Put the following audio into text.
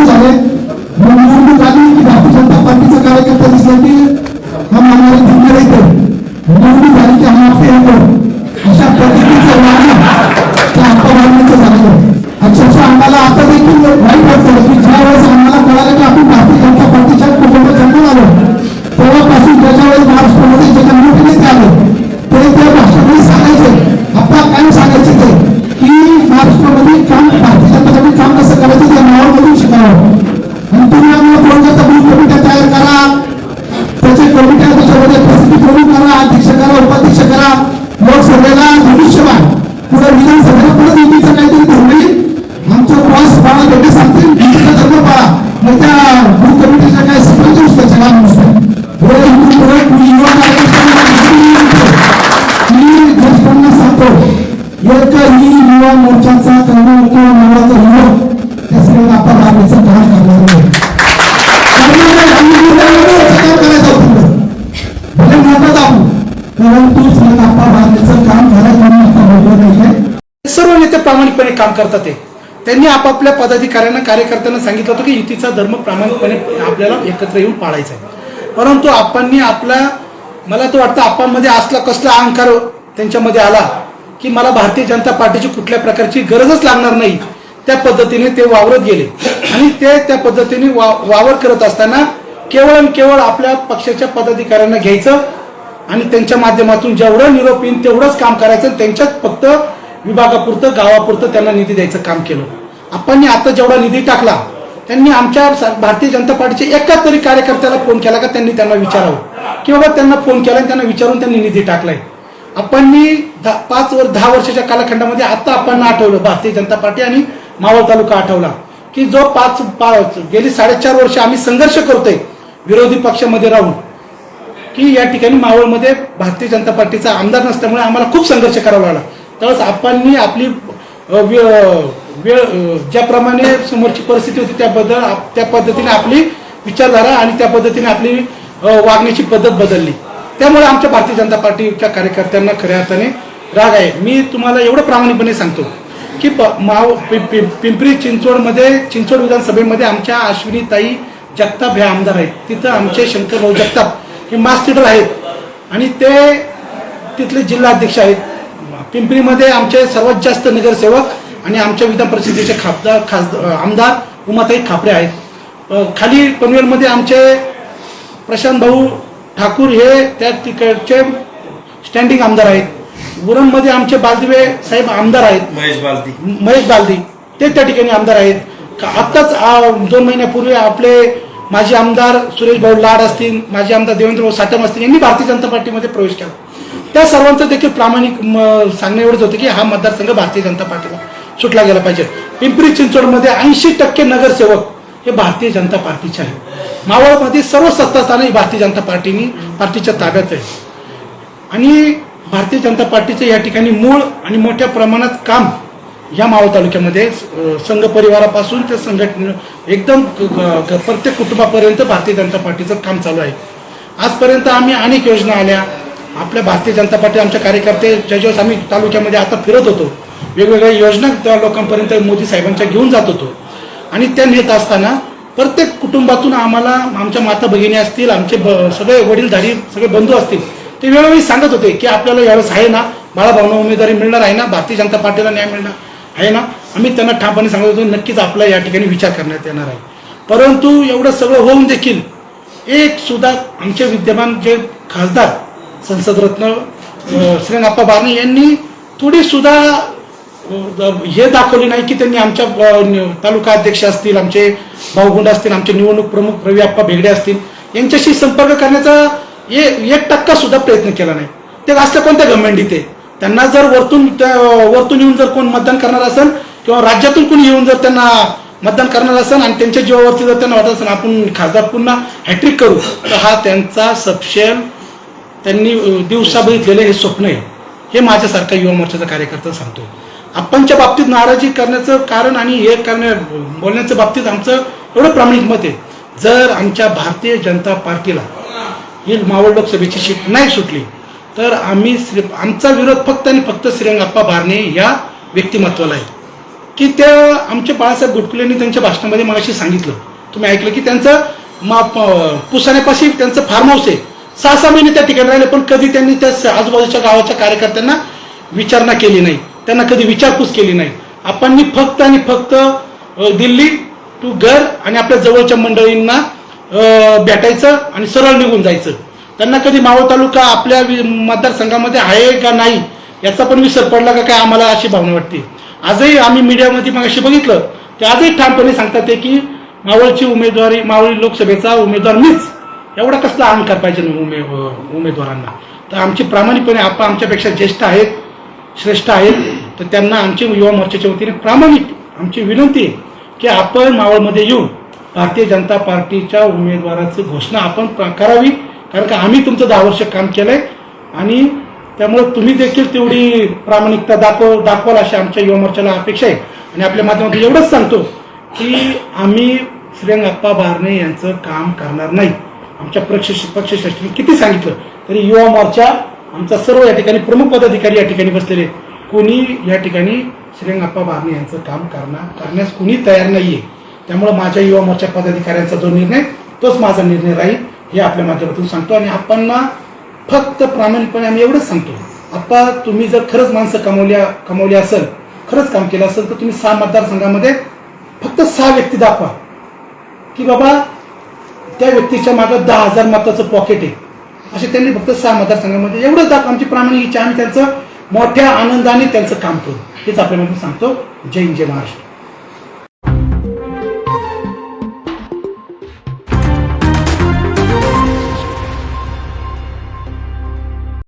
असं झाले. निवडणूक आली की भारतीय जनता पार्टीचा कार्यकर्ता दिसला की हम हमारे रहते निवडणूक झाली की हम आपके हैं अशा पद्धतीचं वागणं त्या झालेलं अक्षरशः आम्हाला आता देखील वाईट वाटतं की ज्या वेळेस आम्हाला कळालं की आपण भारतीय लोकसभेला धनुष्यबाण पुढे विधानसभेला परत नेते प्रामाणिकपणे काम करतात ते. त्यांनी आपापल्या पदाधिकाऱ्यांना कार्यकर्त्यांना सांगितलं होतं की युतीचा धर्म प्रामाणिकपणे आपल्याला एकत्र येऊन पाळायचा आहे. परंतु आपांनी आपला मला तो वाटतं आपांमध्ये असला कसला अहंकार त्यांच्यामध्ये आला की मला भारतीय जनता पार्टीची कुठल्या प्रकारची गरजच लागणार नाही. त्या पद्धतीने ते वावरत गेले. आणि ते त्या पद्धतीने वा वावर करत असताना केवळ आणि केवळ आपल्या पक्षाच्या पदाधिकाऱ्यांना घ्यायचं आणि त्यांच्या माध्यमातून जेवढं निरोप येईल तेवढंच काम करायचं त्यांच्यात फक्त विभागापुरतं गावापुरतं त्यांना निधी द्यायचं काम केलं. आपण आता जेवढा निधी टाकला त्यांनी आमच्या भारतीय जनता पार्टीच्या एका तरी कार्यकर्त्याला फोन केला का त्यांनी त्यांना विचारावं. की बाबा त्यांना फोन केला आणि त्यांना विचारून त्यांनी निधी टाकलाय. आपण पाच वर दहा वर्षाच्या कालखंडामध्ये आता आपण आठवलं भारतीय जनता पार्टी आणि मावळ तालुका आठवला. की जो पाच पाच गेली साडेचार वर्ष आम्ही संघर्ष करतोय विरोधी पक्षामध्ये राहून की या ठिकाणी मावळमध्ये भारतीय जनता पार्टीचा आमदार नसल्यामुळे आम्हाला खूप संघर्ष करावा लागला. त्यावेळेस आपण आपली वेळ ज्याप्रमाणे समोरची परिस्थिती होती त्याबद्दल त्या पद्धतीने आपली विचारधारा आणि त्या पद्धतीने आपली वागण्याची पद्धत बदलली. त्यामुळे आमच्या भारतीय जनता पार्टीच्या कार्यकर्त्यांना खऱ्या अर्थाने राग आहे. मी तुम्हाला एवढं प्रामाणिकपणे सांगतो की प- माव पिंपरी चिंचवडमध्ये चिंचवड विधानसभेमध्ये आमच्या अश्विनी ताई जगताप हे आमदार आहेत. तिथं आमचे शंकरभाऊ जगताप हे मास लीडर आहेत. आणि ते तिथले जिल्हा अध्यक्ष आहेत. पिंपरीमध्ये आमचे सर्वात जास्त नगरसेवक आणि आमच्या विधान परिषदेचे खासदार खासदार आमदार उमाताई खापरे आहेत. खाली पनवेलमध्ये आमचे प्रशांत भाऊ ठाकूर हे त्या तिकडचे स्टँडिंग आमदार आहेत. उरणमध्ये आमचे बालदिवे साहेब आमदार आहेत. महेश बालदी. महेश बालदी ते त्या ठिकाणी आमदार आहेत. का- आत्ताच दोन महिन्यापूर्वी आपले माजी आमदार सुरेश भाऊ लाड असतील माजी आमदार देवेंद्र भाऊ साटम असतील यांनी भारतीय जनता पार्टीमध्ये प्रवेश केला. त्या सर्वांचं देखील प्रामाणिक म, सांगणं एवढंच होतं की हा मतदारसंघ भारतीय जनता पार्टीला सुटला गेला पाहिजे. पिंपरी चिंचवडमध्ये ऐंशी टक्के नगरसेवक हे भारतीय जनता पार्टीचे आहेत. मावळमध्ये सर्व सत्तास्थानं ही भारतीय जनता पार्टीनी पार्टीच्या ताब्यात आहे. आणि भारतीय जनता पार्टीचे या ठिकाणी मूळ आणि मोठ्या प्रमाणात काम या मावळ तालुक्यामध्ये संघ परिवारापासून ते संघटने एकदम प्रत्येक कुटुंबापर्यंत भारतीय जनता पार्टीचं काम चालू आहे. आजपर्यंत आम्ही अनेक योजना आल्या. आपल्या भारतीय जनता पार्टी आमच्या कार्यकर्ते ज्यावेळेस आम्ही तालुक्यामध्ये आता फिरत होतो वेगवेगळ्या योजना त्या लोकांपर्यंत मोदी साहेबांच्या घेऊन जात होतो. आणि त्या नेत असताना प्रत्येक कुटुंबातून आम्हाला आमच्या माता भगिनी असतील आमचे ब- सगळे वडीलधारी सगळे बंधू असतील ते वेळोवेळी सांगत होते की आपल्याला यावेळेस आहे ना बाळाभावना उमेदवारी मिळणार आहे ना भारतीय जनता पार्टीला न्याय मिळणार आहे ना आम्ही त्यांना ठामपणे सांगत होतो नक्कीच आपला या ठिकाणी विचार करण्यात येणार आहे. परंतु एवढं सगळं होऊन देखील एक सुद्धा आमचे विद्यमान जे खासदार संसदरत्न श्री नाप्पा बारणे यांनी थोडी सुद्धा हे दाखवले नाही की त्यांनी आमच्या तालुका अध्यक्ष असतील आमचे भाऊगुंड असतील आमचे निवडणूक प्रमुख रवी आप्पा भेगडे असतील यांच्याशी संपर्क करण्याचा ये एक टक्का सुद्धा प्रयत्न केला नाही. ते असल्या कोणत्या गव्हर्नमेंट ते त्यांना जर वरतून त्या- वरतून येऊन जर कोण मतदान करणार असेल किंवा राज्यातून कोणी येऊन जर त्यांना मतदान करणार असेल आणि त्यांच्या जीवावरती जर त्यांना वाटत असेल आपण खासदार पुन्हा हॅट्रिक करू तर हा त्यांचा सपशेल त्यांनी दिवसा बघितलेले हे स्वप्न आहे. हे माझ्यासारखा युवा मोर्चाचा कार्यकर्ता सांगतो आपणच्या बाबतीत नाराजी करण्याचं कारण आणि हे करण्या बोलण्याच्या बाबतीत आमचं एवढं प्रामाणिक मत आहे. जर आमच्या भारतीय जनता पार्टीला ही मावळ लोकसभेची सीट नाही सुटली तर आम्ही श्री आमचा विरोध फक्त आणि फक्त श्रीरंगाप्पा बारणे या व्यक्तिमत्वाला आहे. की त्या आमचे बाळासाहेब गुटकुलेंनी त्यांच्या भाषणामध्ये मगाशी सांगितलं. तुम्ही ऐकलं की त्यांचं मा पुसाण्यापाशी त्यांचं फार्म हाऊस आहे. सहा सहा महिने त्या ठिकाणी राहिले पण कधी त्यांनी त्या आजूबाजूच्या गावाच्या कार्यकर्त्यांना विचारणा केली नाही. त्यांना कधी विचारपूस केली नाही. आपण फक्त आणि फक्त दिल्ली टू घर आणि आपल्या जवळच्या मंडळींना भेटायचं आणि सरळ निघून जायचं. त्यांना कधी मावळ तालुका आपल्या वि- मतदारसंघामध्ये आहे का नाही याचा पण विसर पडला का काय आम्हाला अशी भावना वाटते. आजही आम्ही मीडियामध्ये मग अशी बघितलं ते आजही ठामपणे सांगतात ते की मावळची उमेदवारी मावळी लोकसभेचा उमेदवार मीच. एवढा कसला अहंकार पाहिजे ना उमे उमेदवारांना? तर आमची प्रामाणिकपणे आपण आमच्यापेक्षा ज्येष्ठ आहेत श्रेष्ठ आहेत तर त्यांना आमची युवा मोर्चाच्या वतीने प्रामाणिक आमची विनंती आहे की आपण मावळमध्ये येऊन भारतीय जनता पार्टीच्या उमेदवाराची घोषणा आपण करावी कारण का आम्ही तुमचं दहा वर्ष काम केलंय आणि त्यामुळे तुम्ही देखील तेवढी प्रामाणिकता दाखव दाखवाल अशी आमच्या युवा मोर्चाला अपेक्षा आहे. आणि आपल्या माध्यमातून एवढंच सांगतो की आम्ही श्रीरंगप्पा बारणे यांचं काम करणार नाही. आमच्या पक्ष पक्षश्रेष्ठीने किती सांगितलं? तरी युवा मोर्चा आमचा सर्व या ठिकाणी प्रमुख पदाधिकारी या ठिकाणी बसलेले आहेत. कोणी या ठिकाणी श्रीरंगाप्पा बारणे यांचं काम करणार करण्यास कोणी तयार नाहीये. त्यामुळे माझ्या युवा मोर्चा पदाधिकाऱ्यांचा जो निर्णय तोच माझा निर्णय राहील हे आपल्या माध्यमातून सांगतो. आणि आपण फक्त प्रामाणिकपणे आम्ही एवढंच सांगतो. आप्पा तुम्ही जर खरंच माणसं कमवल्या कमवली असेल खरंच काम केलं असेल तर तुम्ही सहा मतदारसंघामध्ये फक्त सहा व्यक्ती दाखवा. की बाबा त्या व्यक्तीच्या मागं दहा हजार मताचं पॉकेट आहे. असे त्यांनी फक्त सहा मतदारसंघामध्ये एवढंच दाख आमची प्रामाणिक इच्छा आम्ही त्यांचं मोठ्या आनंदाने त्यांचं काम करू. हेच आपल्यामध्ये सांगतो जय हिंद, जय महाराष्ट्र.